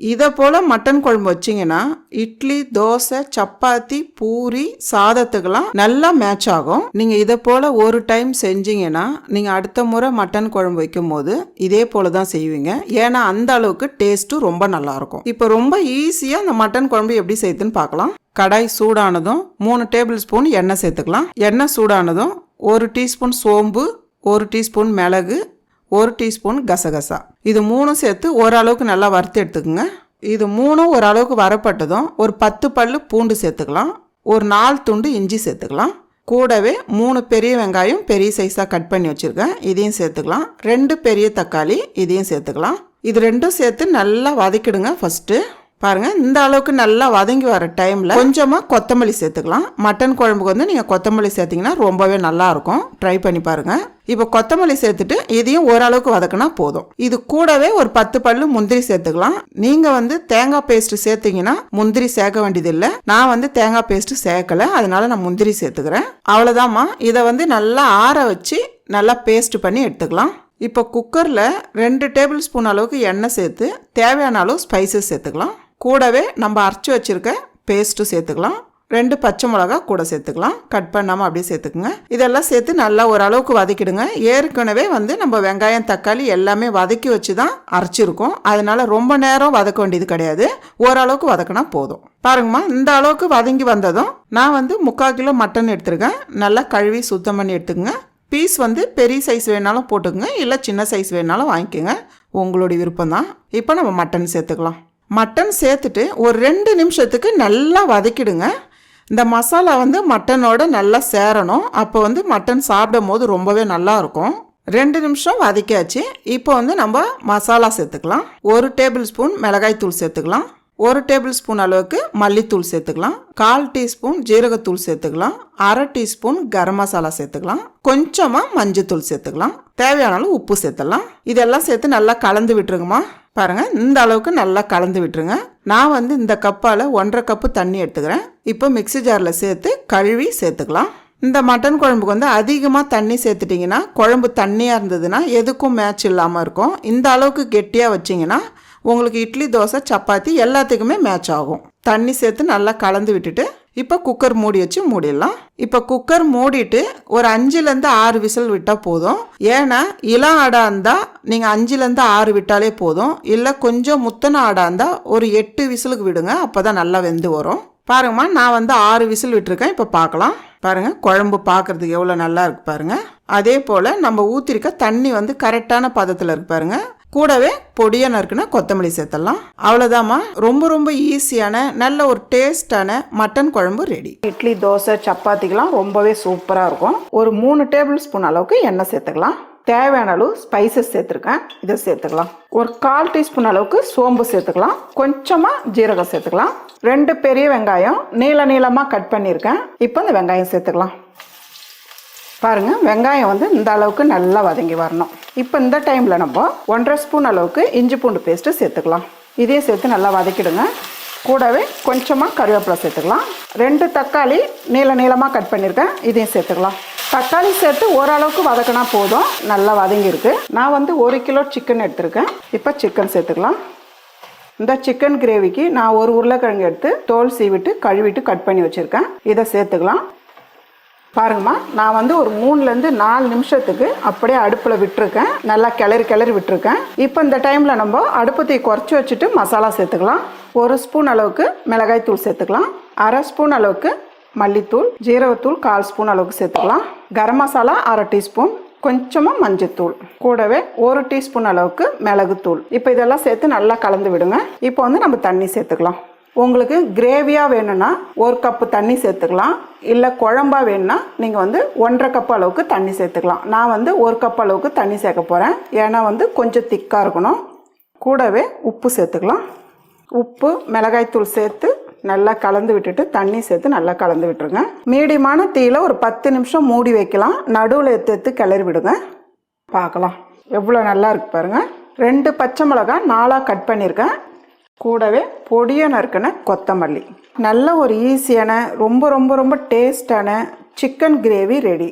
இதை போல் மட்டன் குழம்பு வச்சிங்கன்னா இட்லி தோசை சப்பாத்தி பூரி சாதத்துக்கெல்லாம் நல்லா மேட்ச் ஆகும். நீங்கள் இதை போல் ஒரு டைம் செஞ்சீங்கன்னா நீங்கள் அடுத்த முறை மட்டன் குழம்பு வைக்கும் போது இதே போல் தான் செய்வீங்க. ஏன்னா அந்த அளவுக்கு டேஸ்ட்டும் ரொம்ப நல்லாயிருக்கும் இப்போ ரொம்ப ஈஸியாக அந்த மட்டன் குழம்பு எப்படி செய்யுதுன்னு பார்க்கலாம். கடாய் சூடானதும் மூணு டேபிள் ஸ்பூன் எண்ணெய் சேர்த்துக்கலாம். எண்ணெய் சூடானதும் ஒரு டீஸ்பூன் சோம்பு ஒரு டீஸ்பூன் மிளகு ஒரு டீஸ்பூன் கசகசா. இது மூணும் சேர்த்து ஓரளவுக்கு நல்லா வறுத்து எடுத்துக்கோங்க. இது மூணும் ஓரளவுக்கு வரப்பட்டதும் ஒரு பத்து பல் பூண்டு சேர்த்துக்கலாம். ஒரு நாலு துண்டு இஞ்சி சேர்த்துக்கலாம். கூடவே மூணு பெரிய வெங்காயம் பெரிய சைஸாக கட் பண்ணி வச்சுருக்கேன். இதையும் சேர்த்துக்கலாம். ரெண்டு பெரிய தக்காளி இதையும் சேர்த்துக்கலாம். இது ரெண்டும் சேர்த்து நல்லா வதக்கிடுங்க ஃபஸ்ட்டு பாருங்கள் இந்த அளவுக்கு நல்லா வதங்கி வர டைமில் கொஞ்சமாக கொத்தமல்லி சேர்த்துக்கலாம். மட்டன் குழம்புக்கு வந்து நீங்கள் கொத்தமல்லி சேர்த்திங்கன்னா ரொம்பவே நல்லாயிருக்கும் ட்ரை பண்ணி பாருங்கள் இப்போ கொத்தமல்லி சேர்த்துட்டு இதையும் ஓரளவுக்கு வதக்கினா போதும். இது கூடவே ஒரு பத்து பல்லு முந்திரி சேர்த்துக்கலாம். நீங்கள் வந்து தேங்காய் பேஸ்ட்டு சேர்த்திங்கன்னா முந்திரி சேர்க்க வேண்டியதில்லை. நான் வந்து தேங்காய் பேஸ்ட்டு சேர்க்கல. அதனால நான் முந்திரி சேர்த்துக்கிறேன். அவ்வளோதாம்மா இதை வந்து நல்லா ஆற வச்சு நல்லா பேஸ்ட் பண்ணி எடுத்துக்கலாம். இப்போ குக்கரில் ரெண்டு டேபிள் ஸ்பூன் அளவுக்கு எண்ணெய் சேர்த்து தேவையான அளவு ஸ்பைசஸ் சேர்த்துக்கலாம். கூடவே நம்ம அரைச்சி வச்சுருக்க பேஸ்ட்டும் சேர்த்துக்கலாம். ரெண்டு பச்சை மிளகா கூட சேர்த்துக்கலாம். கட் பண்ணாமல் அப்படியே சேர்த்துக்குங்க. இதெல்லாம் சேர்த்து நல்லா ஓரளவுக்கு வதக்கிடுங்க. ஏற்கனவே வந்து நம்ம வெங்காயம் தக்காளி எல்லாமே வதக்கி வச்சு தான் அரைச்சிருக்கோம். அதனால் ரொம்ப நேரம் வதக்க வேண்டியது கிடையாது. ஓரளவுக்கு வதக்கினா போதும். பாருங்கம்மா இந்த அளவுக்கு வதங்கி வந்ததும் நான் வந்து முக்கால் கிலோ மட்டன் எடுத்துருக்கேன். நல்லா கழுவி சுத்தம் பண்ணி எடுத்துக்கங்க. பீஸ் வந்து பெரிய சைஸ் வேணாலும் போட்டுக்கோங்க. இல்லை சின்ன சைஸ் வேணாலும் வாங்கிக்கோங்க. உங்களுடைய விருப்பம் தான் இப்போ நம்ம மட்டன் சேர்த்துக்கலாம். மட்டன் சேர்த்துட்டு ஒரு ரெண்டு நிமிஷத்துக்கு நல்லா வதக்கிடுங்க. இந்த மசாலா வந்து மட்டனோட நல்லா சேரணும். அப்போ வந்து மட்டன் சாப்பிடும் போது ரொம்பவே நல்லா இருக்கும். ரெண்டு நிமிஷம் வதக்கியாச்சு. இப்போ வந்து நம்ம மசாலா சேர்த்துக்கலாம். ஒரு டேபிள் ஸ்பூன் மிளகாய் தூள் சேர்த்துக்கலாம். ஒரு டேபிள் ஸ்பூன் அளவுக்கு மல்லித்தூள் சேர்த்துக்கலாம். கால் டீஸ்பூன் ஜீரகத்தூள் சேர்த்துக்கலாம். அரை டீஸ்பூன் கரம் மசாலா சேர்த்துக்கலாம். கொஞ்சமாக மஞ்சத்தூள் சேர்த்துக்கலாம். தேவையான அளவு உப்பு சேர்த்துக்கலாம் இதெல்லாம் சேர்த்து நல்லா கலந்து விட்டுருங்கம்மா. பாருங்க இந்த அளவுக்கு நல்லா கலந்து விட்டுருங்க. நான் வந்து இந்த கப்பால் ஒன்றரை கப்பு தண்ணி எடுத்துக்கிறேன். இப்போ மிக்ஸி ஜாரில் சேர்த்து கழுவி சேர்த்துக்கலாம். இந்த மட்டன் குழம்புக்கு வந்து அதிகமாக தண்ணி சேர்த்துட்டிங்கன்னா குழம்பு தண்ணியாக இருந்ததுன்னா எதுக்கும் மேட்ச் இல்லாமல் இருக்கும். இந்த அளவுக்கு கெட்டியாக வச்சிங்கன்னா உங்களுக்கு இட்லி தோசை சப்பாத்தி எல்லாத்துக்குமே மேட்ச் ஆகும். தண்ணி சேர்த்து நல்லா கலந்து விட்டுட்டு இப்போ குக்கர் மூடி வச்சு மூடிடலாம். இப்போ குக்கர் மூடிட்டு ஒரு அஞ்சுலேருந்து ஆறு விசில் விட்டால் போதும். ஏன்னா இளம் ஆடாக இருந்தால் நீங்கள் அஞ்சுலேருந்து ஆறு விட்டாலே போதும். இல்லை கொஞ்சம் முத்தன ஆடாக இருந்தால் ஒரு எட்டு விசிலுக்கு விடுங்க அப்போ தான் நல்லா வெந்து வரும். பாருங்கம்மா நான் வந்து ஆறு விசில் விட்டுருக்கேன் இப்போ பார்க்கலாம். பாருங்கள் குழம்பு பார்க்குறதுக்கு எவ்வளோ நல்லா இருக்கு பாருங்கள் அதே போல் நம்ம ஊற்றிருக்க தண்ணி வந்து கரெக்டான பதத்தில் இருக்கு பாருங்கள் கூடவே பொடியாக நறுக்குனா கொத்தமல்லி சேர்த்துடலாம். அவ்வளோதாம்மா ரொம்ப ரொம்ப ஈஸியான நல்ல ஒரு டேஸ்டான மட்டன் குழம்பு ரெடி இட்லி தோசை சப்பாத்திக்கெலாம் ரொம்பவே சூப்பராக இருக்கும். ஒரு மூணு டேபிள் ஸ்பூன் அளவுக்கு எண்ணெய் சேர்த்துக்கலாம். தேவையான அளவு ஸ்பைசஸ் சேர்த்துருக்கேன். இதை சேர்த்துக்கலாம். ஒரு கால் டீஸ்பூன் அளவுக்கு சோம்பு சேர்த்துக்கலாம். கொஞ்சமாக ஜீரகம் சேர்த்துக்கலாம். ரெண்டு பெரிய வெங்காயம் நீள நீளமாக கட் பண்ணியிருக்கேன். இப்போ இந்த வெங்காயம் சேர்த்துக்கலாம். பாருங்கள் வெங்காயம் வந்து இந்த அளவுக்கு நல்லா வதங்கி வரணும். இப்போ இந்த டைமில் நம்ம ஒன்றரை ஸ்பூன் அளவுக்கு இஞ்சி பூண்டு பேஸ்ட்டு சேர்த்துக்கலாம். இதையும் சேர்த்து நல்லா வதக்கிடுங்க. கூடவே கொஞ்சமாக கருவேப்பிலை சேர்த்துக்கலாம். ரெண்டு தக்காளி நீள நீளமாக கட் பண்ணியிருக்கேன். இதையும் சேர்த்துக்கலாம். தக்காளி சேர்த்து ஓரளவுக்கு வதக்கினா போதும். நல்லா வதங்கியிருக்கு. நான் வந்து ஒரு கிலோ சிக்கன் எடுத்திருக்கேன். இப்போ சிக்கன் சேர்த்துக்கலாம். இந்த சிக்கன் கிரேவிக்கு நான் ஒரு உருளைக்கிழங்கு எடுத்து தோல் சீவிட்டு கழுவிட்டு கட் பண்ணி வச்சுருக்கேன். இதை சேர்த்துக்கலாம். பாருங்கம்மா நான் வந்து ஒரு மூணுலேருந்து நாலு நிமிஷத்துக்கு அப்படியே அடுப்பில் விட்டுருக்கேன். நல்லா கிளறி கிளறி விட்டுருக்கேன். இப்போ இந்த டைமில் நம்ம அடுப்பத்தை குறைச்சி வச்சுட்டு மசாலா சேர்த்துக்கலாம். ஒரு ஸ்பூன் அளவுக்கு மிளகாய் தூள் சேர்த்துக்கலாம். அரை ஸ்பூன் அளவுக்கு மல்லித்தூள் ஜீரகத்தூள் கால் ஸ்பூன் அளவுக்கு சேர்த்துக்கலாம். கரம் மசாலா அரை டீஸ்பூன் கொஞ்சமாக மஞ்சத்தூள். கூடவே ஒரு டீஸ்பூன் அளவுக்கு மிளகுத்தூள். இப்போ இதெல்லாம் சேர்த்து நல்லா கலந்து விடுங்க. இப்போ வந்து நம்ம தண்ணி சேர்த்துக்கலாம். உங்களுக்கு கிரேவியாக வேணும்னா ஒரு கப்பு தண்ணி சேர்த்துக்கலாம். இல்லை குழம்பா வேணும்னா நீங்கள் வந்து ஒன்றரை கப் அளவுக்கு தண்ணி சேர்த்துக்கலாம். நான் வந்து ஒரு கப் அளவுக்கு தண்ணி சேர்க்க போகிறேன் ஏன்னா வந்து கொஞ்சம் திக்காக இருக்கணும். கூடவே உப்பு சேர்த்துக்கலாம். உப்பு மிளகாய்த்தூள் சேர்த்து நல்லா கலந்து விட்டுட்டு தண்ணி சேர்த்து நல்லா கலந்து விட்டுருங்க. மீடியமான தீயில் ஒரு பத்து நிமிஷம் மூடி வைக்கலாம். நடுவில் எடுத்து எடுத்து கிளறி விடுங்க. பார்க்கலாம். எவ்வளோ நல்லா இருக்கு பாருங்கள் ரெண்டு பச்சை மிளகாய் நாலாக கட் பண்ணியிருக்கேன். கூடவே பொடியாக நறுக்கின கொத்தமல்லி. நல்ல ஒரு ஈஸியான ரொம்ப ரொம்ப ரொம்ப டேஸ்டான சிக்கன் கிரேவி ரெடி